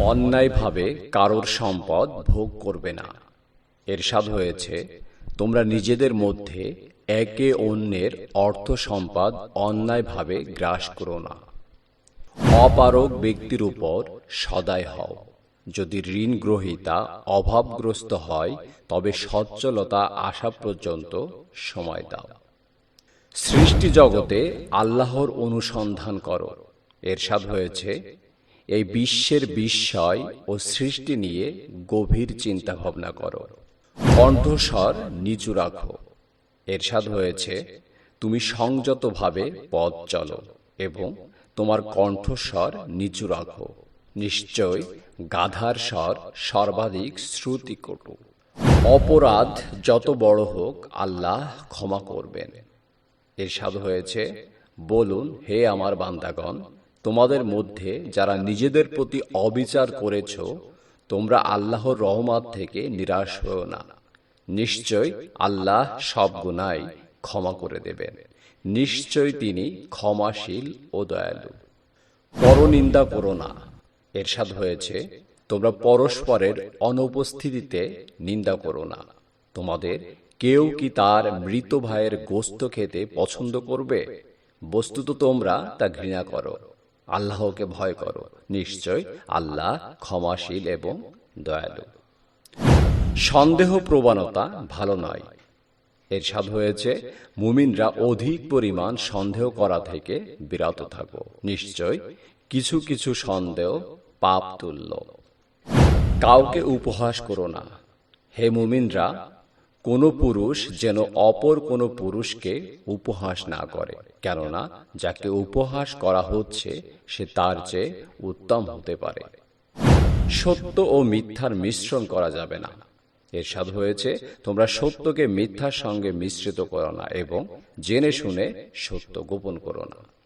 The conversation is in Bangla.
অন্যায়ভাবে কারোর সম্পদ ভোগ করবে না। এরশাদ হয়েছে, তোমরা নিজেদের মধ্যে একে অন্যের অর্থ সম্পদ অন্যায়ভাবে গ্রাস করো না। অপারক ব্যক্তির উপর সদায় হও। যদি ঋণ গ্রহীতা অভাবগ্রস্ত হয়, তবে সচ্ছলতা আসা পর্যন্ত সময় দাও। সৃষ্টি জগতে আল্লাহর অনুসন্ধান করো। এরশাদ হয়েছে এই বিশ্বের বিস্ময় ও সৃষ্টি নিয়ে গভীর চিন্তা ভাবনা করো। কণ্ঠস্বর নিচু রাখো। এরশাদ হয়েছে তুমি সংযতভাবে পথ চলো এবং তোমার কণ্ঠস্বর নিচু রাখো। নিশ্চয় গাধার স্বর সর্বাধিক শ্রুতিকটু অপরাধ যত বড় হোক আল্লাহ ক্ষমা করবেন। এরশাদ হয়েছে বলুন হে আমার বান্দাগণ তোমাদের মধ্যে যারা নিজেদের প্রতি অবিচার করেছ, তোমরা আল্লাহর রহমত থেকে নিরাশ হও না। নিশ্চয় আল্লাহ সব গুনাই ক্ষমা করে দেবেন। নিশ্চয় তিনি ক্ষমাশীল ও দয়ালু। পরনিন্দা করো না। এরশাদ হয়েছে, তোমরা পরস্পরের অনুপস্থিতিতে নিন্দা করো না। তোমাদের কেউ কি তার মৃত ভাইয়ের গোস্ত খেতে পছন্দ করবে? বস্তুত তোমরা তা ঘৃণা করো। আল্লাহকে ভয় করো। নিশ্চয় আল্লাহ ক্ষমাশীল এবং দয়ালু। সন্দেহ প্রবণতা ভালো নয়। এরশাদ হয়েছে, মুমিনরা অধিক পরিমাণ সন্দেহ করা থেকে বিরত থাকো। নিশ্চয় কিছু কিছু সন্দেহ পাপ তুল্য। কাউকে উপহাস করো না। হে মুমিনরা কোনো পুরুষ যেন অপর কোনো পুরুষকে উপহাস না করে, কেননা যাকে উপহাস করা হচ্ছে, সে তার চেয়ে উত্তম হতে পারে। সত্য ও মিথ্যার মিশ্রণ করা যাবে না। এর এরশাদ হয়েছে, তোমরা সত্যকে মিথ্যার সঙ্গে মিশ্রিত করো না এবং জেনে শুনে সত্য গোপন করো না।